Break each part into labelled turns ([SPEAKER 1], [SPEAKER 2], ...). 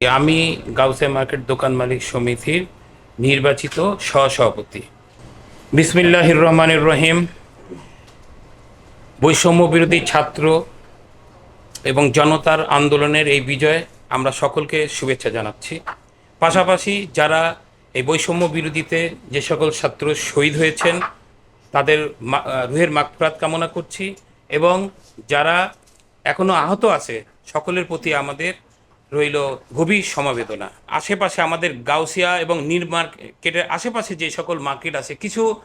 [SPEAKER 1] আমি গাউসে মার্কেট দোকান মালিক সমিতির নির্বাচিত সহসভাপতি। বিসমিল্লাহির রহমানির রহিম। বৈষম্য বিরোধী ছাত্র এবং জনতার আন্দোলনের এই বিজয়ে আমরা সকলকে শুভেচ্ছা জানাচ্ছি। পাশাপাশি যারা এই বৈষম্য বিরোধীতে যে সকল ছাত্র শহীদ হয়েছেন, তাদের রুহের মাগফিরাত কামনা করছি এবং যারা এখনও আহত আছে, সকলের প্রতি আমাদের রইল গভীর সমবেদনা। আশেপাশে আমাদের গাউসিয়া এবং নীর মার্কেটের আশেপাশে যে সকল মার্কেট আছে, কিছু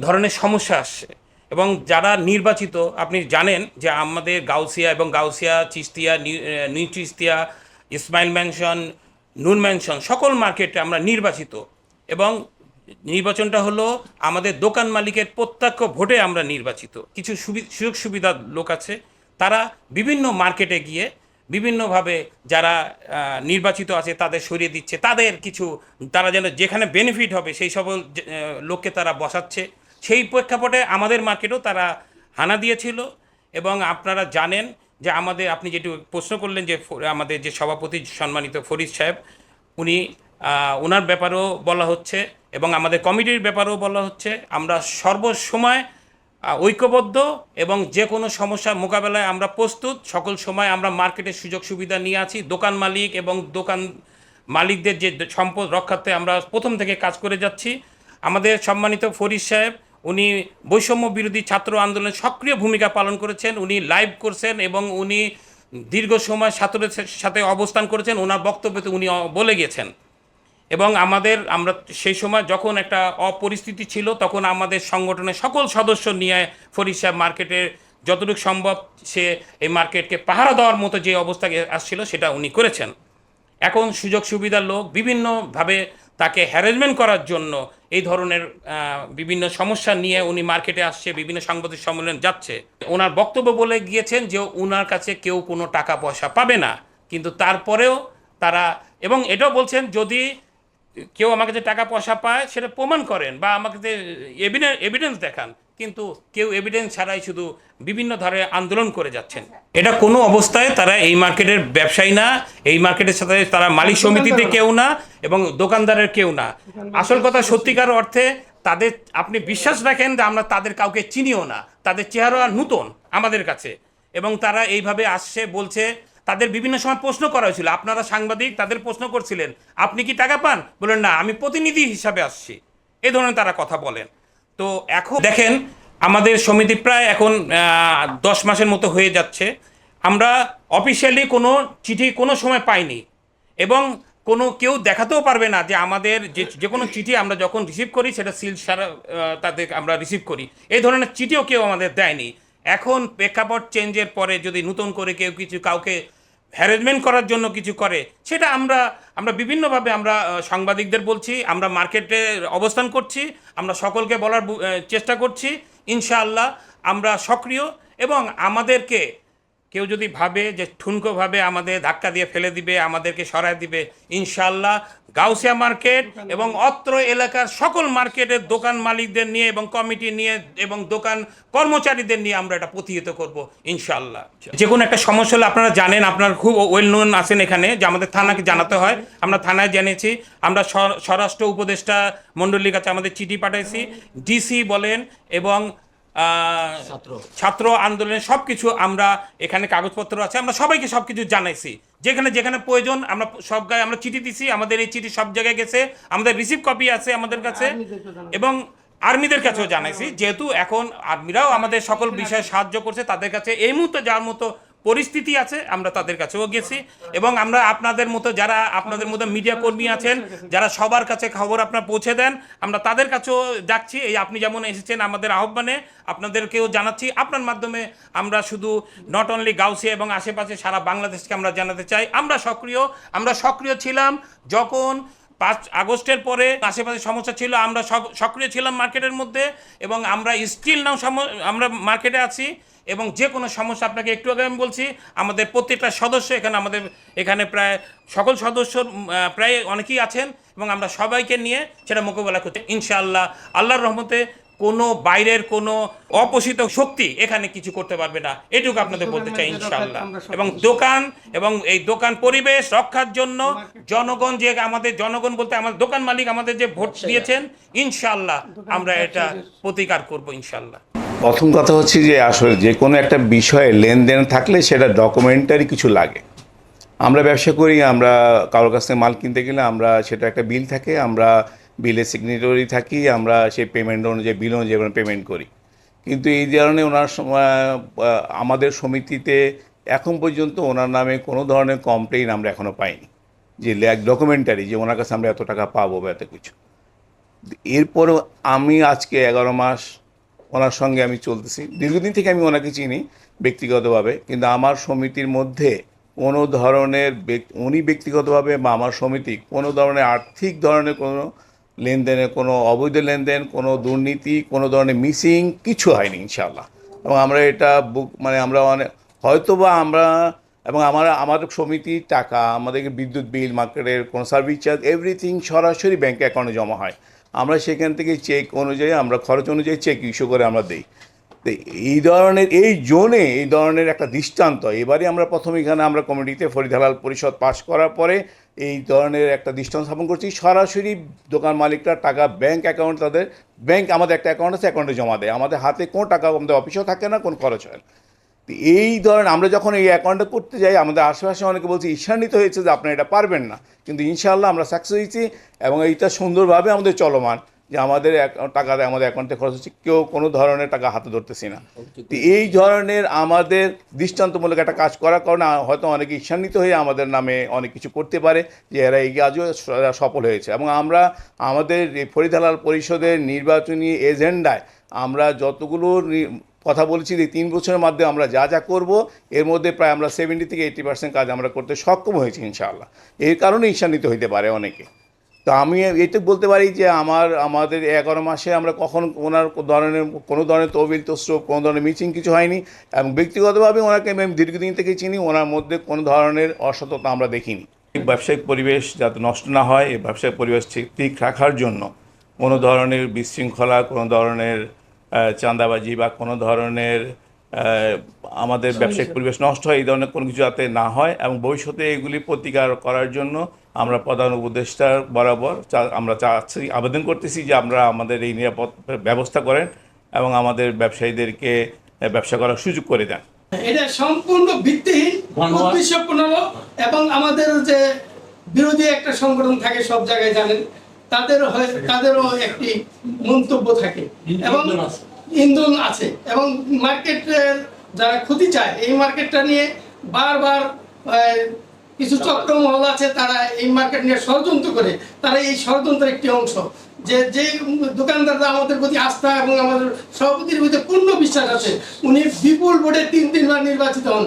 [SPEAKER 1] ধরনের সমস্যা আসছে। এবং যারা নির্বাচিত, আপনি জানেন যে আমাদের গাউসিয়া এবং Gausia, Chistia new Chistia, Ismail mansion Noon mansion সকল মার্কেটে আমরা নির্বাচিত। এবং নির্বাচনটা হলো আমাদের দোকান মালিকের প্রত্যক্ষ ভোটে আমরা নির্বাচিত। কিছু সুবি- সুযোগ সুবিধার লোক আছে, তারা বিভিন্ন মার্কেটে গিয়ে বিভিন্নভাবে যারা নির্বাচিত আছে তাদের সরিয়ে দিচ্ছে। তাদের কিছু তারা যেন যেখানে বেনিফিট হবে সেই আহ, লোককে তারা বসাচ্ছে। সেই প্রেক্ষাপটে আমাদের মার্কেটেও তারা হানা দিয়েছিল এবং আপনারা জানেন যে আমাদের আপনি যেটি প্রশ্ন করলেন যে আমাদের যে সভাপতি সম্মানিত ফরিদ সাহেব উনি ওনার ব্যাপারেও বলা হচ্ছে এবং আমাদের কমিটির ব্যাপারেও বলা হচ্ছে। আমরা সর্বসময় ঐক্যবদ্ধ এবং যে কোনো সমস্যা মোকাবেলায় আমরা প্রস্তুত। সকল সময় আমরা মার্কেটের সুযোগ সুবিধা নিয়ে আছি। দোকান মালিক এবং দোকান মালিকদের যে সম্পদ রক্ষার্থে আমরা প্রথম থেকে কাজ করে যাচ্ছি। আমাদের সম্মানিত ফরিদ সাহেব, উনি বৈষম্য বিরোধী ছাত্র আন্দোলনে সক্রিয় ভূমিকা পালন করেছেন। উনি লাইভ করছেন এবং উনি দীর্ঘ সময় ছাত্রদের সাথে অবস্থান করেছেন। ওনার বক্তব্যতে উনি বলে গেছেন। এবং আমাদের, আমরা সেই সময় যখন একটা অপরিস্থিতি ছিল, তখন আমাদের সংগঠনের সকল সদস্য নিয়ে ফরিদ মার্কেটের যতটুকু সম্ভব সে এই মার্কেটকে পাহারা দেওয়ার মতো যে অবস্থা আসছিল, সেটা উনি করেছেন। এখন সুযোগ সুবিধার লোক, বিভিন্নভাবে তাকে হ্যারাসমেন্ট করার জন্য এই ধরনের বিভিন্ন সমস্যা নিয়ে উনি মার্কেটে আসছে, বিভিন্ন সাংবাদিক সম্মেলন যাচ্ছে। ওনার বক্তব্য বলে গিয়েছেন যে ওনার কাছে কেউ কোনো টাকা পয়সা পাবে না। কিন্তু তারপরেও তারা, এবং এটাও বলছেন যদি কেউ আমার কাছে টাকা পয়সা পায় সেটা প্রমাণ করেন বা আমাকে যে এভিডেন্স দেখান। কিন্তু কেউ এভিডেন্স ছাড়াই শুধু বিভিন্ন ধারে আন্দোলন করে যাচ্ছেন। এটা কোনো অবস্থায় তারা এই মার্কেটের ব্যবসায়ী না এই মার্কেটের সাথে তারা মালিক সমিতিতে কেউ না এবং দোকানদারের কেউ না। আসল কথা সত্যিকার অর্থে তাদের আপনি বিশ্বাস রাখেন যে আমরা তাদের কাউকে চিনিও না। তাদের চেহারা নূতন আমাদের কাছে। এবং তারা এইভাবে আসছে বলছে তাদের বিভিন্ন সময় প্রশ্ন করা হয়েছিল। আপনারা সাংবাদিক তাদের প্রশ্ন করছিলেন, আপনি কি টাকা পান? বললেন, না, আমি প্রতিনিধি হিসাবে আসছি। এ ধরনের তারা কথা বলেন। তো এখন দেখেন, আমাদের সমিতি প্রায় এখন দশ মাসের মতো হয়ে যাচ্ছে। আমরা অফিসিয়ালি কোনো চিঠি কোনো সময় পাইনি এবং কোনো কেউ দেখাতেও পারবে না যে আমাদের যে যে কোনো চিঠি আমরা যখন রিসিভ করি, সেটা সিল সারা তাদের আমরা রিসিভ করি। এই ধরনের চিঠিও কেউ আমাদের দেয়নি। এখন প্রেক্ষাপট চেঞ্জের পরে যদি নতুন করে কেউ কিছু কাউকে হ্যারেসমেন্ট করার জন্য কিছু করে, সেটা আমরা আমরা বিভিন্নভাবে আমরা সাংবাদিকদের বলছি, আমরা মার্কেটে অবস্থান করছি, আমরা সকলকে বলার চেষ্টা করছি, ইনশাআল্লাহ আমরা সক্রিয় এবং আমাদেরকে কেউ যদি ভাবে যে ঠুনকোভাবে আমাদের ধাক্কা দিয়ে ফেলে দিবে, আমাদেরকে সরায় দিবে ইনশাল্লাহ গাউসিয়া মার্কেট এবং অত্র এলাকার সকল মার্কেটের দোকান মালিকদের নিয়ে এবং কমিটি নিয়ে এবং দোকান কর্মচারীদের নিয়ে আমরা এটা প্রতিহিত করব ইনশাল্লাহ যে কোনো একটা সমস্যা হলে আপনারা জানেন, আপনার খুব ওয়েল নোন আছেন এখানে, যে আমাদের থানাকে জানাতে হয়। আমরা থানায় জানিয়েছি আমরা স্বরাষ্ট্র উপদেষ্টা মণ্ডলীর কাছে আমাদের চিঠি পাঠাইছি। ডিসি বলেন এবং ছাত্র। আন্দোলনের সব কিছু আমরা এখানে কাগজপত্র আছে আমরা সবাইকে সব কিছু জানাইছি। যেখানে যেখানে প্রয়োজন আমরা সব গায়ে আমরা চিঠি দিছি আমাদের এই চিঠি সব জায়গায় গেছে আমাদের রিসিভ কপি আছে আমাদের কাছে। এবং আর্মিদের কাছেও জানাইছি যেহেতু এখন আর্মিরাও আমাদের সকল বিষয়ে সাহায্য করছে তাদের কাছে এই মুহূর্তে যার মতো পরিস্থিতি আছে, আমরা তাদের কাছেও গেছি এবং আমরা আপনাদের মতো যারা, আপনাদের মতো মিডিয়া কর্মী আছেন, যারা সবার কাছে খবর আপনার পৌঁছে দেন, আমরা তাদের কাছেও যাচ্ছি। এই আপনি যেমন এসেছেন আমাদের আহ্বানে, আপনাদেরকেও জানাচ্ছি। আপনার মাধ্যমে আমরা শুধু নট অনলি গাউসিয়া এবং আশেপাশে সারা বাংলাদেশকে আমরা জানাতে চাই। আমরা সক্রিয় আমরা সক্রিয় ছিলাম যখন পাঁচ আগস্টের পরে আশেপাশে সমস্যা ছিল, আমরা সব সক্রিয় ছিলাম মার্কেটের মধ্যে এবং আমরা স্টিল নাও আমরা মার্কেটে আছি। এবং যে কোনো সমস্যা আপনাকে একটু আগে আমি বলছি আমাদের প্রত্যেকটা সদস্য এখানে আমাদের এখানে প্রায় সকল সদস্য প্রায় অনেকেই আছেন এবং আমরা সবাইকে নিয়ে সেটা মোকাবেলা করছি। ইনশাআল্লাহ আল্লাহর রহমতে কোনো বাইরের কোনো অপোষিত শক্তি এখানে কিছু করতে পারবে না। এটুকু আপনাদের বলতে চাই ইনশাআল্লাহ। এবং দোকান এবং এই দোকান পরিবেশ রক্ষার জন্য জনগণ যে আমাদের জনগণ বলতে আমাদের দোকান মালিক আমাদের যে ভোট দিয়েছেন ইনশাআল্লাহ আমরা এটা প্রতিকার করব ইনশাআল্লাহ।
[SPEAKER 2] প্রথম কথা হচ্ছে যে আসলে যে কোনো একটা বিষয়ে লেনদেন থাকলে সেটা ডকুমেন্টারি কিছু লাগে। আমরা ব্যবসা করি, আমরা কারোর কাছ থেকে মাল কিনতে গেলে আমরা সেটা একটা বিল থাকে, আমরা বিলে সিগনেটরি থাকি, আমরা সেই পেমেন্ট অনুযায়ী বিল অনুযায়ী পেমেন্ট করি। কিন্তু এই ধরনের ওনার আমাদের সমিতিতে এখন পর্যন্ত ওনার নামে কোনো ধরনের কমপ্লেন আমরা এখনও পাইনি। যে ডকুমেন্টারি যে ওনার কাছে আমরা এত টাকা পাবো বা এত কিছু। এরপরও আমি আজকে এগারো মাস ওনার সঙ্গে আমি চলতেছি। দীর্ঘদিন থেকে আমি ওনাকে চিনি ব্যক্তিগতভাবে, কিন্তু আমার সমিতির মধ্যে কোনো ধরনের উনি ব্যক্তিগতভাবে বা আমার সমিতি কোনো ধরনের আর্থিক ধরনের কোনো লেনদেনের কোনো অবৈধ লেনদেন, কোনো দুর্নীতি, কোনো ধরনের মিসিং কিছু হয়নি ইনশাল্লাহ এবং আমরা এটা বুক মানে আমরা অনেক হয়তো বা আমরা এবং আমার আমার সমিতির টাকা, আমাদেরকে বিদ্যুৎ বিল, মার্কেটের কোনো সার্ভিস চার্জ, এভরিথিং সরাসরি ব্যাঙ্ক অ্যাকাউন্টে জমা হয়। আমরা সেখান থেকে চেক অনুযায়ী, আমরা খরচ অনুযায়ী চেক ইস্যু করে আমরা দিই। তো এই ধরনের, এই জোনে এই ধরনের একটা দৃষ্টান্ত। এবারে আমরা প্রথম এখানে আমরা কমিটিতে ফরিদ হালাল পরিষদ পাশ করার পরে এই ধরনের একটা দৃষ্টান্ত স্থাপন করছি। সরাসরি দোকান মালিকরা টাকা ব্যাংক অ্যাকাউন্ট তাদের ব্যাংক আমাদের একটা অ্যাকাউন্ট আছে অ্যাকাউন্টে জমা দেয়। আমাদের হাতে কোনো টাকা আমাদের অফিসেও থাকে না, কোনো খরচ হয় না। এই ধরনের আমরা যখন এই অ্যাকাউন্টটা করতে যাই আমাদের আশেপাশে অনেকে বলছে ঈর্ষান্বিত হয়েছে যে আপনারা এটা পারবেন না। কিন্তু ইনশাআল্লাহ আমরা সাকসেস হয়েছি এবং এইটা সুন্দরভাবে আমাদের চলমান যে আমাদের টাকা আমাদের অ্যাকাউন্টে খরচ হচ্ছে। কেউ কোনো ধরনের টাকা হাতে ধরতেছি না। তো এই ধরনের আমাদের দৃষ্টান্তমূলক একটা কাজ করার কারণে হয়তো অনেকে ঈর্ষান্বিত হয়ে আমাদের নামে অনেক কিছু করতে পারে যে এরা এই কাজও সফল হয়েছে। এবং আমরা আমাদের ফরিদালাল পরিষদের নির্বাচনী এজেন্ডায় আমরা যতগুলো কথা বলেছি যে তিন বছরের মধ্যে আমরা যা যা করব, এর মধ্যে প্রায় আমরা সেভেন্টি থেকে এইটি পার্সেন্ট কাজ আমরা করতে সক্ষম হয়েছি ইনশাআল্লাহ। এর কারণে ঈর্ষান্বিত হইতে পারে অনেকে। তো আমি এইটুকু বলতে পারি যে আমার, আমাদের এগারো মাসে আমরা কখন ওনার ধরনের, কোনো ধরনের তহবিল তস্রব কোনো ধরনের মিচিং কিছু হয়নি এবং ব্যক্তিগতভাবে ওনাকে আমি দীর্ঘদিন থেকে চিনি, ওনার মধ্যে কোনো ধরনের অসততা আমরা দেখিনি। ব্যবসায়িক পরিবেশ যাতে নষ্ট না হয়, এই ব্যবসায়িক পরিবেশ ঠিক রাখার জন্য কোনো ধরনের বিশৃঙ্খলা, কোনো ধরনের চাঁদাবাজি বা কোনো ধরনের আমাদের ব্যবসায়িক পরিবেশ নষ্ট হয় এই ধরনের কোনো কিছু যাতে না হয় এবং ভবিষ্যতে এগুলি প্রতিকার করার জন্য আমরা প্রধান উপদেষ্টার বরাবর চা- আমরা চাচ্ছি আবেদন করতেছি যে আমরা আমাদের এই নিরাপদ ব্যবস্থা করেন এবং আমাদের ব্যবসায়ীদেরকে ব্যবসা করার সুযোগ করে দেন।
[SPEAKER 3] এটা সম্পূর্ণ ভিত্তিহীন। উদ্দেশ্যপূর্ণ এবং আমাদের যে বিরোধী একটা সংগঠন থাকে সব জায়গায় জানেন। তাদের তাদেরও একটি মন্তব্য থাকে। এবং ইন্ধন আছে। এবং মার্কেটের যারা ক্ষতি চায় এই মার্কেটটা নিয়ে বারবার কিছু চক্রমহল আছে তারা এই মার্কেট নিয়ে ষড়যন্ত্র করে। তারা এই ষড়যন্ত্রের একটি অংশ। যে যে দোকানদাররা আমাদের প্রতি আস্থা এবং আমাদের সভাপতির প্রতি পূর্ণ বিশ্বাস আছে উনি বিপুল ভোটে তিন তিনবার নির্বাচিত হন।